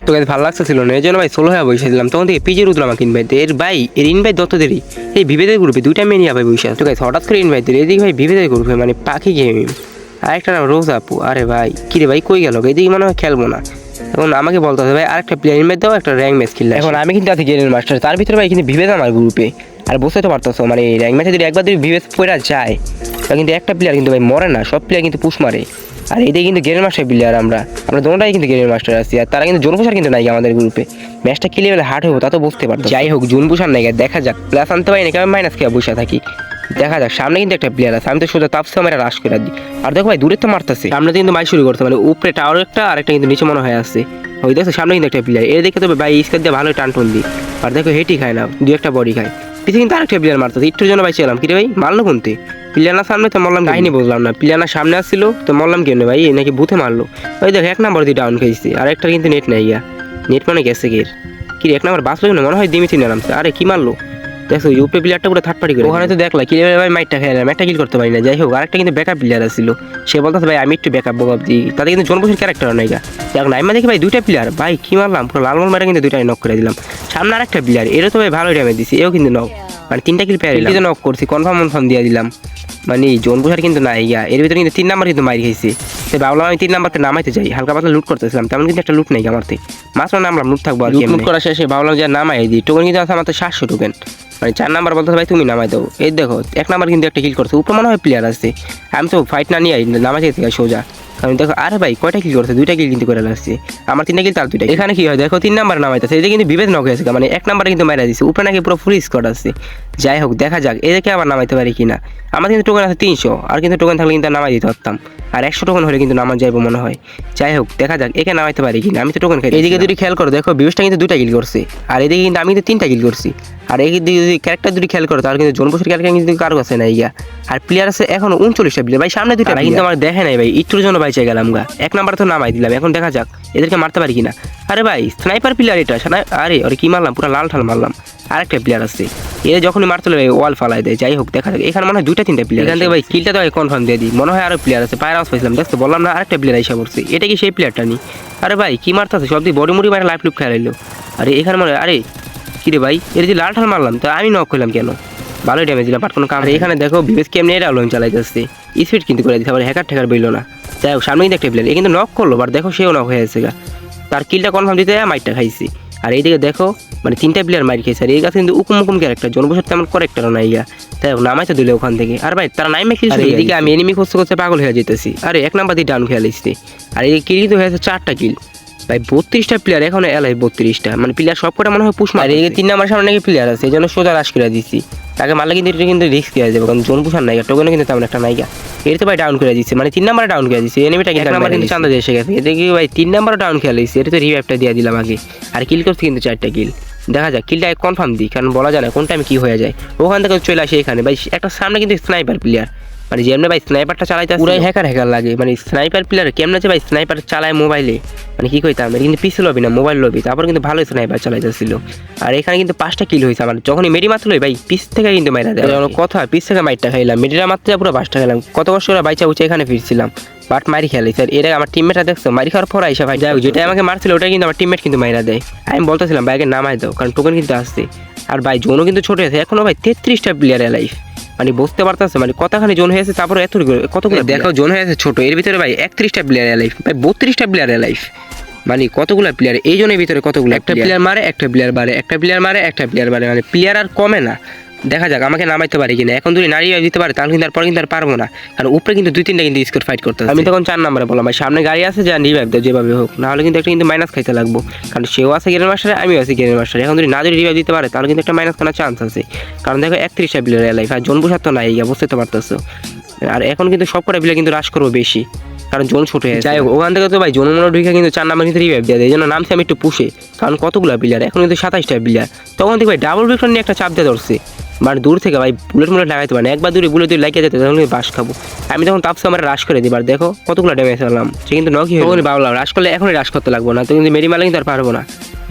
তো গাইজ ভালো লাগতেছিল না এই জন্য ভাই সোলো হয়ে বসে দিলাম তখন থেকে পিজের উঠলাম আমাকে ইনভাইট এর ভাই এর ইনভাইট দত্ত দেরি। এই বিভেদের গ্রুপে দুইটা মেনিয়া ভাই বসে আছে। তো গাইজ হঠাৎ করে ইনভাইট দিলে। এদিকে ভাই বিভেদের গ্রুপে মানে পাখি গেমিং। আরেকটা নাম রোজ আপু। আরে ভাই কিরে ভাই কই গেল? এদিকে মনে হয় খেলব না। এখন আমাকে বলতে হবে ভাই আরেকটা প্লেয়ার ইনভাইট দাও একটা র্যাঙ্ক ম্যাচ খেললে এখন আমি কিন্তু আছি গেলেন মাস্টার। তার ভিতরে ভাই কিন্তু বিভেদ আমার গ্রুপে আর বুঝতে তো পারতো মানে র্যাঙ্ক ম্যাচে যদি একবার যদি বিভেদ পড়া যায় কিন্তু একটা প্লেয়ার কিন্তু ভাই মরে না। সব প্লেয়ার কিন্তু পুশ মারে। আর এদিকে কিন্তু গেমের মাস্টার প্লেয়ার আমরা। আমরা দুটাই কিন্তু গেমের মাস্টার আছি। আর তারা কিন্তু জোন পুষার কিন্তু নাই আমাদের গ্রুপে ম্যাচটা কি লেভেলে হার্ড হব তা তো বুঝতে পারতো যাই হোক জোন পুষার নাই। দেখা যাক। প্লাস আনতে পারি না, কেমন মাইনাস খেয়ে বসে থাকি। দেখা যাক, সামনে কিন্তু একটা প্লেয়ার আছে। আমি তো সোজা তাপসে মেরা রাশ করে দিই। আর দেখো ভাই, দূরে তো মারতেছে। সামনে কিন্তু মাই শুরু করতে মানে উপরে টাওয়ার একটা, আর একটা কিন্তু নিচে মনে হয় আছে। ওই দেখো সামনে কিন্তু একটা প্লেয়ার এর দেখে তো ভাই স্কার দিয়ে ভালোই টান টুন দিই। আর দেখো হেটি খায় না। দু একটা বডি খায়। পিছিয়ে কিন্তু আরেকটা প্লেয়ার মারতেছে। একটুর জন্য বাইচে ছিলাম কিরে ভাই মারলো কোনতে প্লেয়ানার সামনে তো মরলাম কাহিনী বুঝলাম না। প্লেয়ানার সামনে আসছিল তো মরলাম কেন ভাই? এই নাকি বুথে মারলো। ওই দেখ এক নাম্বার দিয়ে ডাউন খেয়েছি। আর একটা কিন্তু নেট নেই গিয়া নেট মানে গেছে গের। কি এক নাম্বার বাঁচলো না মনে হয় দিমিছি নামছে। আরে কি মারলো? দেখো ইউপি প্লেয়ারটা পুরো থার্ড পার্টি করে ওখানে তো দেখলা কি ভাই মাইটটা খেলাম একটা কিল করতে পারি না। যাই হোক আরেকটা কিন্তু ব্যাকআপ প্লেয়ার ছিল সে বলতেছে ভাই আমি একটু ব্যাকআপ বকাপ দিই। তাতে কিন্তু জনবসের ক্যারেক্টার নাই গা। দেখো নাইমা দেখি ভাই দুইটা প্লেয়ার ভাই কি মারলাম? পুরো লাল মারা কিন্তু দুইটাই নক করে দিলাম। সামনে আরেকটা প্লেয়ার এরও তো ভাই ভালো ড্যামেজ দিছি এও কিন্তু নক মানে তিনটা কিল পেয়ে দিলাম নক করছি কনফার্ম কনফার্ম দিয়ে দিলাম। মানে জোন বুঝার কিন্তু নাই গা। এর ভিতরে কিন্তু তিন নাম্বার কিন্তু মারি খাইছি। তো ভাবলাম আমি তিন নাম্বারতে নামাইতে যাই। হালকা পাতলা লুট করতেছিলাম তেমন কিন্তু একটা লুট নেই আমারতে মাত্র নামলাম লুট থাকব আর লুট করা শেষে ভাবলাম যে নামাই দিই। টোকেন কিন্তু আছে আমার তো সাতশো টোকেন মানে চার নাম্বার বলতে ভাই তুমি নামাই দাও। এই দেখো, এক নাম্বার কিন্তু একটা কিল করছে, উপরে মনে হয় প্লেয়ার আছে। আমি তো ফাইট না নিয়ে নামাই থেকে সোজা। কারণ দেখো, আরে ভাই, কয়টা কিল করছে? দুইটা কিল কিন্তু করে লাগছে আমার তিনটা কিল তার দুইটা এখানে কি হয়? দেখো, তিন নাম্বার নামাইতেছে। যে কিন্তু বিভেদ নক হয়েছে মানে এক নাম্বারে কিন্তু মারা দিচ্ছে উপরে নাকি পুরো ফুল স্কোয়াড আছে। যাই হোক, দেখা যাক এদেরকে আবার নামাইতে পারি কিনা। আমার কিন্তু টোকেন আছে তিনশো, আর কিন্তু টোকেন থাকলে কিন্তু নামাই দিতে পারতাম। আর একশো টোকেন হলে কিন্তু নামা যাইবো মনে হয়। যাই হোক দেখা যাক একে নামাইতে পারি কিনা আমি তো টোকেন খাই এদিকে দুটি খেয়াল করো দেখো বিবেশটা কিন্তু দুইটা কিল করছে। আর এদিকে কিন্তু আমি কিন্তু তিনটা কিল করছি। আর এই দিকে যদি ক্যারেক্টার দুটি খেয়াল করো তাহলে কিন্তু জনবসের ক্যারেক্টার কিন্তু কারও কাছে নাই গিয়া। আর প্লেয়ার আছে এখন উনচল্লিশটা প্লেয়ার ভাই সামনে দুইটা কিন্তু আমার দেখে নাই ভাই একটুর জন্য বাইচে গেলাম গা। এক নাম্বার তো নামাই দিলাম এখন দেখা যাক এদেরকে মারতে পারি কিনা। আরে ভাই স্নাইপার প্লেয়ার এটা আরে ওরে কি মারলাম পুরো লাল ঠাল মারলাম। আরেকটা প্লেয়ার আছে। এ যখনই মারতে ভাই ওয়াল ফালাই দেয় যাই হোক দেখা যাক। এখানে মনে হয় দুইটা তিনটা প্লেয়ার এখান থেকে ভাই কিলটা তো কনফার্ম দিয়ে দিই। মনে হয় আরও প্লেয়ার আছে। পায়ের আওয়াজ পাইছিলাম দেখতে বললাম না আরেকটা প্লেয়ার এসে পড়ছে। এটা কি সেই প্লেয়ারটা নি? আরে ভাই কি মারতেছে? সব দিয়ে বডি মুড়ি মারে লাইফ লুপ খেলাইলো আরে এখানে মনে হয় আরে কি রে ভাই এর যে লাল ঠাল মারলাম তো আমি নক করলাম কেন? ভালোই ড্যামেজ দিলাম বাট কোনো কাম এখানে দেখো বিবেশ কেমনি এটা লোন চালাই যাচ্ছে স্পিড কিন্তু করে দিতে আবার হ্যাকার ঠেকার বইলো না। যাই হোক সামনে কিন্তু একটা প্লেয়ার এ কিন্তু নক করল বাট দেখো সেও নক হয়ে গেছে গা। তার কিলটা কনফার্ম দিতে মাইটটা খাইছি। আর এইদিকে দেখো মানে তিনটা প্লেয়ার মাইর খেয়েছে। আর এই গাছ কিন্তু উকুম উকুম ক্যারেক্টার জনবসর তেমন ক্যারেক্টার নাই ইয়া তাই হোক নামাইতে দিলে ওখান থেকে। আর ভাই তারা নাইমে খেলছে এইদিকে আমি এনিমি খুঁজতে খুঁজতে পাগল হয়ে যেতেছি আরে এক নাম্বার দিয়ে ডাউন খেয়ালিছি আর এই কিল তো হয়েছে চারটা কিল ভাই বত্রিশটা প্লেয়ার এখন এলাই বত্রিশটা। মানে প্লেয়ার সবকটা মনে হয় পুষ মারে এই তিন নাম্বার সামনে নাকি প্লেয়ার আছে এই জন্য সোজা রাশ করে দিচ্ছি তাকে মারলে কিন্তু এটা কিন্তু রিস্ক দেওয়া যাবে কারণ জোন পুষার নাইগা টোকেনও কিন্তু তেমন একটা নাইগা এর তো ভাই ডাউন করে দিচ্ছে মানে তিন নাম্বারে ডাউন করে দিচ্ছে এনিমিটা কিন্তু নাম্বার কিন্তু চান্দা দিয়ে এসে গেছে। এদিকে ভাই তিন নাম্বারও ডাউন খেলে দিচ্ছে এটা তো রিভাইভটা দিয়ে দিলাম আগে। আর কিল করছে কিন্তু চারটা কিল দেখা যাক কিলটা কনফার্ম দিই কারণ বলা যায় না কোন টাইমে কী হয়ে যায়। ওখান থেকে চলে আসে এখানে। ভাই একটা সামনে কিন্তু স্নাইপার প্লেয়ার মানে যেমনি ভাই স্নাইপারটা চালাইতে পুরাই হ্যাকার হ্যাকার লাগে। মানে স্নাইপার প্লেয়ার কেমন আছে ভাই? স্নাইপার চালায় মোবাইলে মানে কি কইতাম এটা কিন্তু পিসে লবি না মোবাইল লবি তারপর কিন্তু ভালো স্নাইপার চালাইতে চালাইতেছিল। আর এখানে কিন্তু পাঁচটা কিল হয়েছে আমার। যখনই মেরি মারছিল ভাই পিস থেকে কিন্তু মাইরা দেয় কথা পিস থেকে মাইরটা খাইলাম। মেরিটা মারতে পুরো পাঁচটা খেলাম। কত কষ্ট করে বাইচা উঠে এখানে ফিরছিলাম। বাট মারি খেলাই স্যার। এর আমার টিমমেটটা দেখছ মারি খাওয়ার পর আইসা ভাই যাই যেটা আমাকে মারছিল ওটা কিন্তু আমার টিমমেট কিন্তু মাইরা দেয়। আমি বলতেছিলাম বাইকে নামাই দাও কারণ টোকেন কিন্তু আসছে। আর ভাই জোনও কিন্তু ছোট আছে। এখনও ভাই তেত্রিশটা প্লেয়ার লাইফ মানে বুঝতে পারতেছে মানে কতখানি জোন হয়েছে তারপরে এত কতগুলো দেখো জোন হয়েছে ছোট এর ভিতরে ভাই একত্রিশটা প্লেয়ার লাইফ ভাই বত্রিশটা প্লেয়ার লাইফ মানে কতগুলো প্লেয়ার এই জনের ভিতরে কতগুলো একটা প্লেয়ার মারে একটা প্লেয়ার বাড়ে একটা প্লেয়ার মারে একটা প্লেয়ার বাড়ে মানে প্লেয়ার আর কমে না। দেখা যাক আমাকে নামাইতে পারি কিনা। এখন যদি নারী দিতে পারে তাহলে কিন্তু তারপর কিন্তু আর পারব না। কারণ উপরে কিন্তু দুই তিনটা কিন্তু স্কোর ফাইট করতে আমি তখন চার নম্বরে বললাম ভাই সামনে গাড়ি আছে যা রিভাইভ দাও যেভাবে হোক। নাহলে কিন্তু একটা কিন্তু মাইনাস খাইতে লাগবো। কারণ সেও আছে গেমের মাস্টারে আমিও আছি গেমের মাস্টারে এখন যদি না যদি রিভাইভ দিতে পারে তাহলে কিন্তু একটা মাইনাস খাওয়ার চান্স আছে। কারণ দেখো একত্রিশটা প্লেয়ার লাইফ আর জন বসার তো নাই গিয়া বুঝতে তো পারতেছো। আর এখন কিন্তু সব কটা প্লেয়ার কিন্তু রাশ করব বেশি। কারণ জোন ছোট হয়ে যাই হোক ওখান থেকে তো ভাই জোন মনে ঢুকে কিন্তু চার নাম্বার কিন্তু রিভাইভ দেওয়া দেয় এই জন্য নামছে আমি একটু পুষে। কারণ কতগুলো প্লেয়ার এখন কিন্তু সাতাইশটা প্লেয়ার তখন থেকে ভাই ডাবল ভিক্টর নিয়ে একটা চাপ দিয়ে ধরছে। মানে দূর থেকে ভাই বুলেট মুলেট লাগাইতে পারে না। একবার দূরে বুলেট দূরে লাগিয়ে যেতে আমি বাস খাব। আমি তখন তাপসে আমার রাশ করে দিবার। দেখো কতগুলো ড্যামেজ হলাম সে কিন্তু নকি হয়ে বাবলাম রাশ করলে এখনই রাশ করতে লাগবো, না তো কিন্তু মেরি মারলে কিন্তু আর পারব না।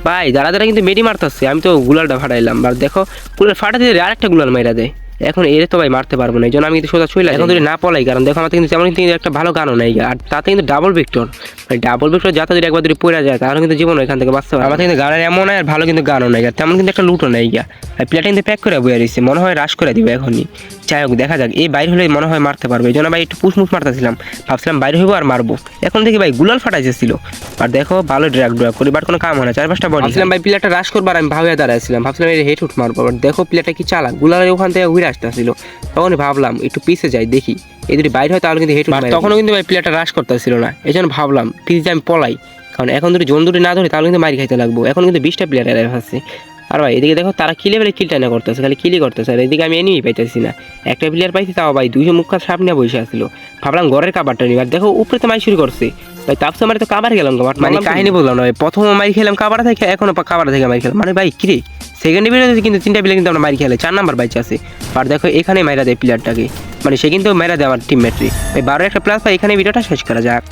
ভাই দাদা দাদা কিন্তু মেরি মারতেছে, আমি তো গুলালটা ফাটাইলাম। আর দেখো গুলাল ফাটাতে আরেকটা গুলাল মাইরা দেয়। এখন এর তো ভাই মারতে পারব না এই জন্য আমি কিন্তু সোজা চলে এখন যদি না পলাই কারণ দেখো আমার কিন্তু তেমন কিন্তু একটা ভালো গানও নেই আর তাতে কিন্তু ডাবল ভিক্টর মানে ডাবল ভিক্টর যাতে যদি একবার যদি পড়ে যায় তাহলে কিন্তু জীবন এখান থেকে বাঁচতে পারবে। আমার কিন্তু গানের এমন আর ভালো কিন্তু গানও নেই আর তেমন কিন্তু একটা লুটও নেই গিয়া। আর প্লেটে কিন্তু প্যাক করে বইয়া রয়েছে মনে হয় রাশ করে দিবে এখনই। যাই হোক দেখা যাক এই বাইরে হলে মনে হয় মারতে পারবে। এই জন্য ভাই একটু পুষমুষ মারতেছিলাম ভাবছিলাম বাইরে হইবো আর মারবো। এখন দেখি ভাই গুলাল ফাটাইছিল আর দেখো ভালো ড্রাগ ড্রাগ করি বাট কোনো কাম হয় না চার পাঁচটা বডি ভাবছিলাম ভাই প্লেয়ারটা রাশ করবার আমি ভাবিয়া দাঁড়াইছিলাম ভাবছিলাম এই হেড উঠ মারবো বাট দেখো প্লেয়ারটা কি চালাক গুলালের ওখান থেকে ঘুরে আসতেছিল তখনই ভাবলাম একটু পিছে যাই দেখি। এই যদি বাইরে হয় তাহলে কিন্তু হেড তখনও কিন্তু ভাই প্লেয়ারটা রাশ করতেছিল না। এই জন্য ভাবলাম পিছে আমি পলাই। কারণ এখন যদি জোন দুটি না ধরে তাহলে কিন্তু মারি খাইতে লাগবো। এখন কিন্তু বিশটা প্লেয়ার এরাই আছে। আর ভাই এদিকে দেখো তারা কি লেভেলে কিলটা না করতেছে খালি কিলি করতেছে। আর এদিকে আমি এনিমি পাইতেছি না। একটা প্লেয়ার পাইছি তাও ভাই দুইশো মুখা সাপ নিয়ে বসে আসছিল ভাবলাম ঘরের কাবারটা নিই। আর দেখো উপরে তো মাই শুরু করছে। ভাই তাপসে মারি তো কাবার গেলাম কাবার মানে কাহিনী বললাম না ভাই প্রথম মারি খেলাম কাবার থেকে এখনও কাবার থেকে মারি খেলাম। মানে ভাই কিরে সেকেন্ড ডিভিশনে কিন্তু তিনটা প্লেয়ার কিন্তু আমরা মারি খেলে, চার নাম্বার বাইচ আছে। আর দেখো এখানে মাইরা দেয় প্লেয়ারটাকে মানে সে কিন্তু মেরা দেয় আমার টিমমেটরি এই বারো একটা প্লাস পাই এখানে ভিডিওটা শেষ করা যাক।